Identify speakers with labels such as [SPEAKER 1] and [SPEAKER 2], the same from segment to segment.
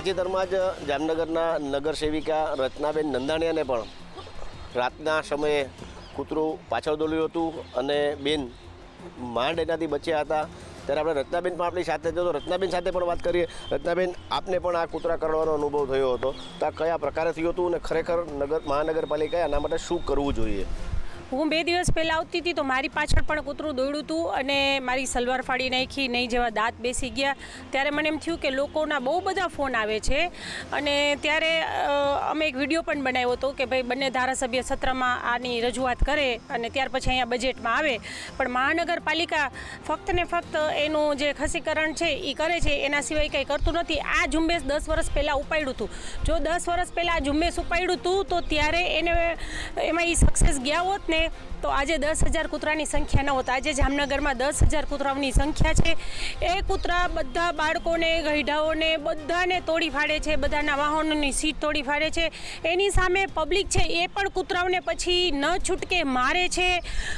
[SPEAKER 1] તાજેતરમાં જ જામનગરના નગર સેવિકા રચનાબેન નંદાણીયાને પણ રાતના સમયે કૂતરું પાછળ દોડ્યું હતું અને બેન માંડ એનાથી બચ્યા હતા. ત્યારે આપણે રત્નાબેન પણ આપણી સાથે તો રત્નાબેન સાથે પણ વાત કરીએ. રત્નાબેન, આપને પણ આ કૂતરા કરવાનો અનુભવ થયો હતો. તો કયા પ્રકારે થયું હતું અને ખરેખર નગર મહાનગરપાલિકાએ આના માટે શું કરવું જોઈએ?
[SPEAKER 2] હું બે દિવસ પહેલાં આવતી હતી તો મારી પાછળ પણ કૂતરું દોડ્યું હતું અને મારી સલવાર ફાડી નાખી નહીં જેવા દાંત બેસી ગયા. ત્યારે મને એમ થયું કે લોકોના બહુ બધા ફોન આવે છે અને ત્યારે અમે એક વીડિયો પણ બનાવ્યો હતો કે ભાઈ બંને ધારાસભ્ય સત્રમાં આની રજૂઆત કરે અને ત્યાર પછી અહીંયા બજેટમાં આવે. પણ મહાનગરપાલિકા ફક્ત ને ફક્ત એનું જે ખસીકરણ છે એ કરે છે, એના સિવાય કંઈ કરતું નથી. આ ઝુંબેશ દસ વર્ષ પહેલાં ઉપાડ્યું હતું. જો દસ વર્ષ પહેલાં આ ઝુંબેશ ઉપાડ્યું હતું તો ત્યારે એને, એમાં એ સક્સેસ ગયા હોત ને તો આજે દસ હજાર કૂતરાની સંખ્યા ન હોતા. આજે જામનગરમાં દસ હજાર કૂતરાઓની સંખ્યા છે. એ કૂતરા બધા બાળકોને, ગઈઢાઓને બધાને તોડી ફાડે છે. બધાના વાહનોની સીટ તોડી ફાડે છે. એની સામે પબ્લિક છે, એ પણ કૂતરાઓને પછી ન છૂટકે મારે છે.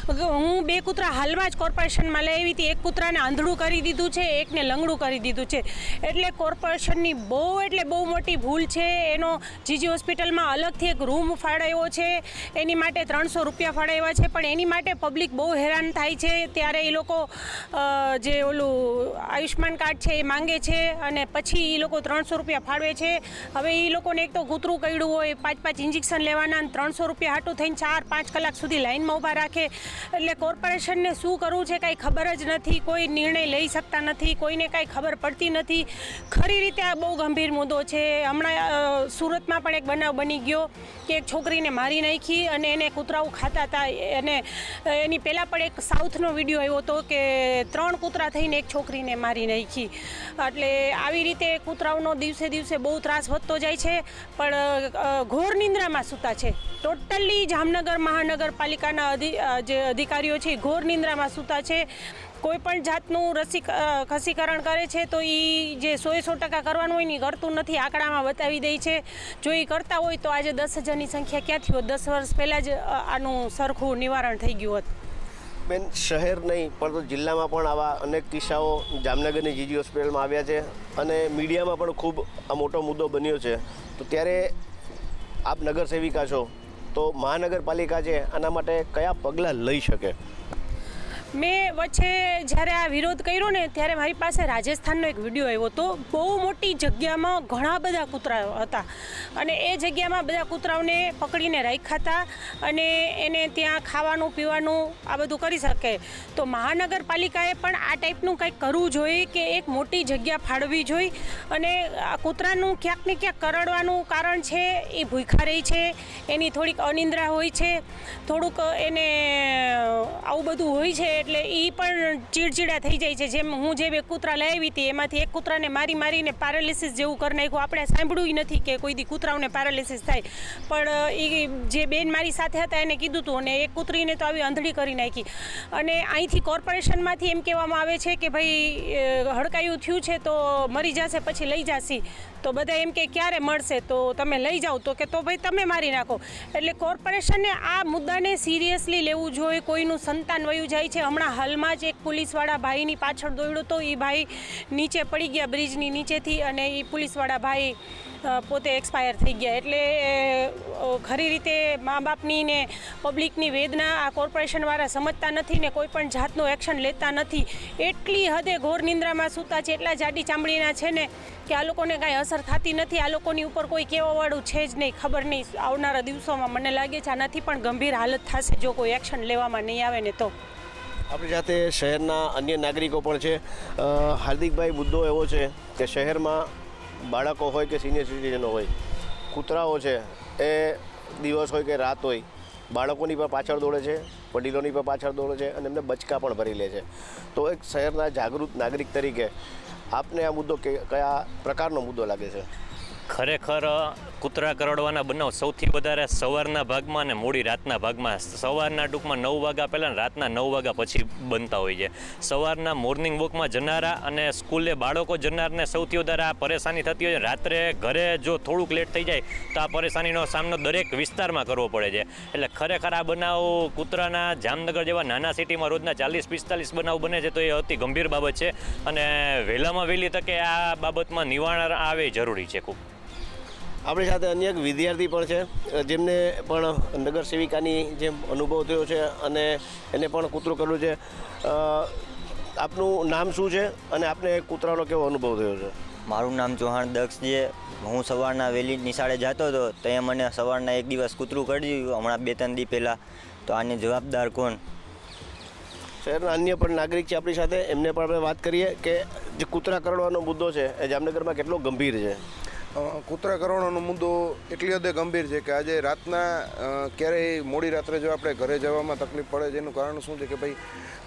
[SPEAKER 2] હું બે કૂતરા હાલમાં જ કોર્પોરેશનમાં લઈ આવી હતી. એક કૂતરાને આંધળું કરી દીધું છે, એકને લંગડું કરી દીધું છે. એટલે કોર્પોરેશનની બહુ એટલે બહુ મોટી ભૂલ છે. એનો જીજી હોસ્પિટલમાં અલગથી એક રૂમ ફાળવ્યો છે. એની માટે ત્રણસો રૂપિયા ફાળવ્યા છે, પણ એની માટે પબ્લિક બહુ હેરાન થાય છે. ત્યારે એ લોકો જે ઓલું આયુષ્માન કાર્ડ છે એ માંગે છે અને પછી એ લોકો ત્રણસો રૂપિયા ફાળવે છે. હવે એ લોકોને એક તો કૂતરું કર્યું હોય, પાંચ પાંચ ઇન્જેક્શન લેવાના અને ત્રણસો રૂપિયા હાટું થઈને ચાર પાંચ કલાક સુધી લાઇનમાં ઊભા રાખે. એટલે કોર્પોરેશનને શું કરવું છે કાંઈ ખબર જ નથી, કોઈ નિર્ણય લઈ શકતા નથી, કોઈને કાંઈ ખબર પડતી નથી. ખરી રીતે આ બહુ ગંભીર મુદ્દો છે. હમણાં સુરતમાં પણ એક બનાવ બની ગયો કે એક છોકરીને મારી નાખી અને એને કૂતરાઓ ખાતા હતા. અને એની પહેલાં પણ એક સાઉથનો વીડિયો આવ્યો હતો કે ત્રણ કૂતરા થઈને એક છોકરીને મારી નાખી. એટલે આવી રીતે કૂતરાઓનો દિવસે દિવસે બહુ ત્રાસ વધતો જાય છે, પણ ઘોર નિંદ્રામાં સૂતા છે. ટોટલી જામનગર મહાનગરપાલિકાના જે અધિકારીઓ છે ઘોર નિંદ્રામાં સૂતા છે. કોઈ પણ જાતનું રસી ખસીકરણ કરે છે તો એ જે સો સો ટકા કરવાનું હોય ને કરતું નથી. આંકડામાં બતાવી દે છે. જો એ કરતા હોય તો આજે દસ હજારની સંખ્યા ક્યાંથી હોત દસ વર્ષ પહેલાં જ આનું સરખું નિવારણ થઈ ગયું હોત.
[SPEAKER 1] બેન, શહેર નહીં, પરંતુ જિલ્લામાં પણ આવા અનેક કિસ્સાઓ જામનગરની જીજી હોસ્પિટલમાં આવ્યા છે અને મીડિયામાં પણ ખૂબ આ મોટો મુદ્દો બન્યો છે. તો ત્યારે આપ નગર સેવિકા છો, તો મહાનગરપાલિકા છે, આના માટે કયા પગલાં લઈ શકે?
[SPEAKER 2] મેં વચ્ચે જ્યારે આ વિરોધ કર્યો ને ત્યારે મારી પાસે રાજસ્થાનનો એક વીડિયો આવ્યો હતો. બહુ મોટી જગ્યામાં ઘણા બધા કૂતરાઓ હતા અને એ જગ્યામાં બધા કૂતરાઓને પકડીને રાખ્યા હતા અને એને ત્યાં ખાવાનું, પીવાનું આ બધું કરી શકે. તો મહાનગરપાલિકાએ પણ આ ટાઈપનું કંઈક કરવું જોઈએ કે એક મોટી જગ્યા ફાળવી જોઈએ અને આ કૂતરાનું ક્યાંક ને ક્યાંક કરડવાનું કારણ છે, એ ભૂખા રહી છે, એની થોડીક અનિંદ્રા હોય છે, થોડુંક એને આવું બધું હોય છે એટલે એ પણ ચીડચીડા થઈ જાય છે. જેમ હું જે બે કૂતરા લઈ આવી હતી, એમાંથી એક કૂતરાને મારી મારીને પેરાલિસિસ જેવું કરી નાખ્યું. આપણે સાંભળ્યું નથી કે કોઈ દી કૂતરાઓને પેરાલિસિસ થાય. પણ એ જે બેન મારી સાથે હતા, એને કીધું હતું અને એક કૂતરીને તો આવી અંધળી કરી નાખી. અને અહીંથી કોર્પોરેશનમાંથી એમ કહેવામાં આવે છે કે ભાઈ હડકાયું થયું છે તો મરી જશે, પછી લઈ જાશી. તો બધા એમ કે ક્યારે મળશે? તો તમે લઈ જાઓ. તો કે તો ભાઈ તમે મારી નાખો. એટલે કોર્પોરેશનને આ મુદ્દાને સિરિયસલી લેવું જોઈએ. કોઈનું સંતાન વયું જાય છે. હમણાં હાલમાં જ એક પોલીસવાળા ભાઈની પાછળ દોડ્યો તો એ ભાઈ નીચે પડી ગયા બ્રિજની નીચેથી અને એ પોલીસવાળા ભાઈ પોતે એક્સપાયર થઈ ગયા. એટલે ખરી રીતે મા બાપની ને પબ્લિકની વેદના આ કોર્પોરેશનવાળા સમજતા નથી ને કોઈ પણ જાતનું એક્શન લેતા નથી. એટલી હદે ઘોર નિંદ્રામાં સૂતા છે, એટલા જાડી ચામડીના છે ને કે આ લોકોને કાંઈ અસર થતી નથી. આ લોકોની ઉપર કોઈ કહેવાવાળું છે જ નહીં, ખબર નહીં. આવનારા દિવસોમાં મને લાગે છે આનાથી પણ ગંભીર હાલત થશે જો કોઈ એક્શન લેવામાં નહીં આવે ને તો.
[SPEAKER 1] આપણી સાથે શહેરના અન્ય નાગરિકો પણ છે. હાર્દિકભાઈ, મુદ્દો એવો છે કે શહેરમાં બાળકો હોય કે સિનિયર સિટીઝનો હોય, કૂતરાઓ છે, એ દિવસ હોય કે રાત હોય, બાળકોની પણ પાછળ દોડે છે, વડીલોની પણ પાછળ દોડે છે અને એમને બચકા પણ ભરી લે છે. તો એક શહેરના જાગૃત નાગરિક તરીકે આપને આ મુદ્દો કે, કયા પ્રકારનો મુદ્દો લાગે છે?
[SPEAKER 3] ખરેખર કૂતરા કરડવાના બનાવ સૌથી વધારે સવારના ભાગમાં અને મોડી રાતના ભાગમાં. સવારના ટૂંકમાં નવ વાગ્યા પહેલાં રાતના નવ વાગ્યા પછી બનતા હોય છે. સવારના મોર્નિંગ વોકમાં જનારા અને સ્કૂલે બાળકો જનારને સૌથી વધારે આ પરેશાની થતી હોય રાત્રે ઘરે જો થોડુંક લેટ થઈ જાય, તો આ પરેશાનીનો સામનો દરેક વિસ્તારમાં કરવો પડે છે. એટલે ખરેખર આ બનાવ કૂતરાના જામનગર જેવા નાના સિટીમાં રોજના ચાલીસ, પિસ્તાલીસ બનાવ બને છે, તો એ અતિ ગંભીર બાબત છે. અને વહેલામાં વહેલી તકે આ બાબતમાં નિવારણ આવે જરૂરી છે ખૂબ.
[SPEAKER 1] આપણી સાથે અન્ય એક વિદ્યાર્થી પણ છે જેમને પણ નગર સેવિકાની જેમ અનુભવ થયો છે અને એને પણ કૂતરું કર્યું છે. આપનું નામ શું છે અને આપને કૂતરાનો કેવો અનુભવ થયો છે?
[SPEAKER 4] મારું નામ ચૌહાણ દક્ષ છે. હું સવારના વહેલી નિશાળે જતો હતો ત્યાં મને સવારના એક દિવસ કૂતરું કરી દીધું. હમણાં બે ત્રણ દી પહેલાં. તો આને જવાબદાર કોણ?
[SPEAKER 1] શહેરના અન્ય પણ નાગરિક છે આપણી સાથે. એમને પણ આપણે વાત કરીએ કે જે કૂતરા કરડવાનો મુદ્દો છે એ જામનગરમાં કેટલો ગંભીર છે?
[SPEAKER 5] કૂતરા કરવાનો મુદ્દો એટલી હદે ગંભીર છે કે આજે રાતના ક્યારેય મોડી રાત્રે જો આપણે ઘરે જવામાં તકલીફ પડે છે, એનું કારણ શું છે કે ભાઈ,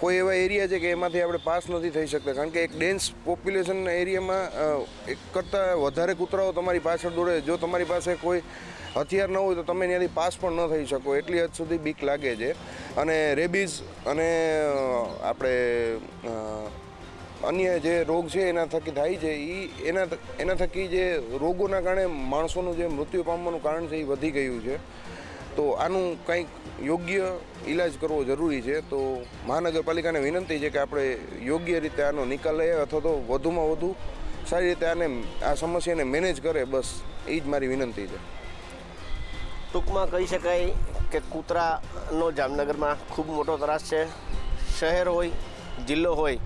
[SPEAKER 5] કોઈ એવા એરિયા છે કે એમાંથી આપણે પાસ નથી થઈ શકતા. કારણ કે એક ડેન્સ પોપ્યુલેશનના એરિયામાં એક કરતાં વધારે કૂતરાઓ તમારી પાછળ દોડે. જો તમારી પાસે કોઈ હથિયાર ન હોય તો તમે ત્યાંથી પાસ પણ ન થઈ શકો. એટલી હદ સુધી બીક લાગે છે. અને રેબીઝ અને આપણે અન્ય જે રોગ છે એના થકી થાય છે એ એના એના થકી જે રોગોના કારણે માણસોનું જે મૃત્યુ પામવાનું કારણ છે એ વધી ગયું છે. તો આનું કંઈક યોગ્ય ઈલાજ કરવો જરૂરી છે. તો મહાનગરપાલિકાને વિનંતી છે કે આપણે યોગ્ય રીતે આનો નિકાલ લઈએ અથવા તો વધુમાં વધુ સારી રીતે આને આ સમસ્યાને મેનેજ કરે, બસ એ જ મારી વિનંતી છે.
[SPEAKER 1] ટૂંકમાં કહી શકાય કે કૂતરાનો જામનગરમાં ખૂબ મોટો ત્રાસ છે. શહેર હોય, જિલ્લો હોય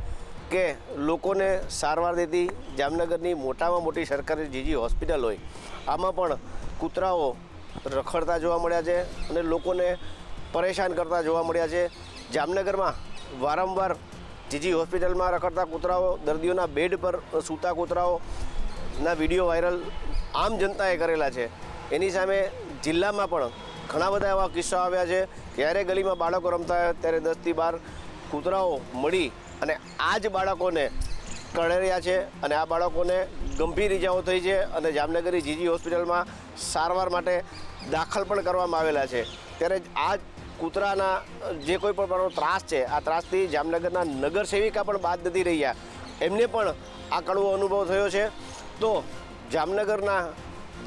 [SPEAKER 1] કે લોકોને સારવાર દેતી જામનગરની મોટામાં મોટી સરકારી જીજી હોસ્પિટલ હોય, આમાં પણ કૂતરાઓ રખડતા જોવા મળ્યા છે અને લોકોને પરેશાન કરતા જોવા મળ્યા છે. જામનગરમાં વારંવાર જીજી હોસ્પિટલમાં રખડતા કૂતરાઓ, દર્દીઓના બેડ પર સૂતા કૂતરાઓના વીડિયો વાયરલ આમ જનતાએ કરેલા છે. એની સામે જિલ્લામાં પણ ઘણા બધા એવા કિસ્સા આવ્યા છે. જ્યારે ગલીમાં બાળકો રમતા ત્યારે દસથી બાર કૂતરાઓ મળી અને આ જ બાળકોને કરડ્યા છે અને આ બાળકોને ગંભીર ઇજાઓ થઈ છે અને જામનગરની જીજી હોસ્પિટલમાં સારવાર માટે દાખલ પણ કરવામાં આવેલા છે. ત્યારે આ કૂતરાના જે કોઈ પણ પ્રકારનો ત્રાસ છે, આ ત્રાસથી જામનગરના નગર સેવિકા પણ બાદ નથી રહ્યા. એમને પણ આ કડવો અનુભવ થયો છે. તો જામનગરના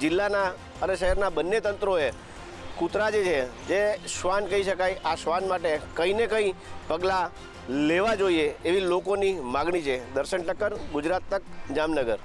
[SPEAKER 1] જિલ્લાના અને શહેરના બંને તંત્રોએ કૂતરા જે છે, જે શ્વાન કહી શકાય, આ શ્વાન માટે કંઈ ને કંઈ પગલાં લેવા જોઈએ એવી લોકોની માગણી છે. દર્શન ટક્કર, ગુજરાત તક, જામનગર.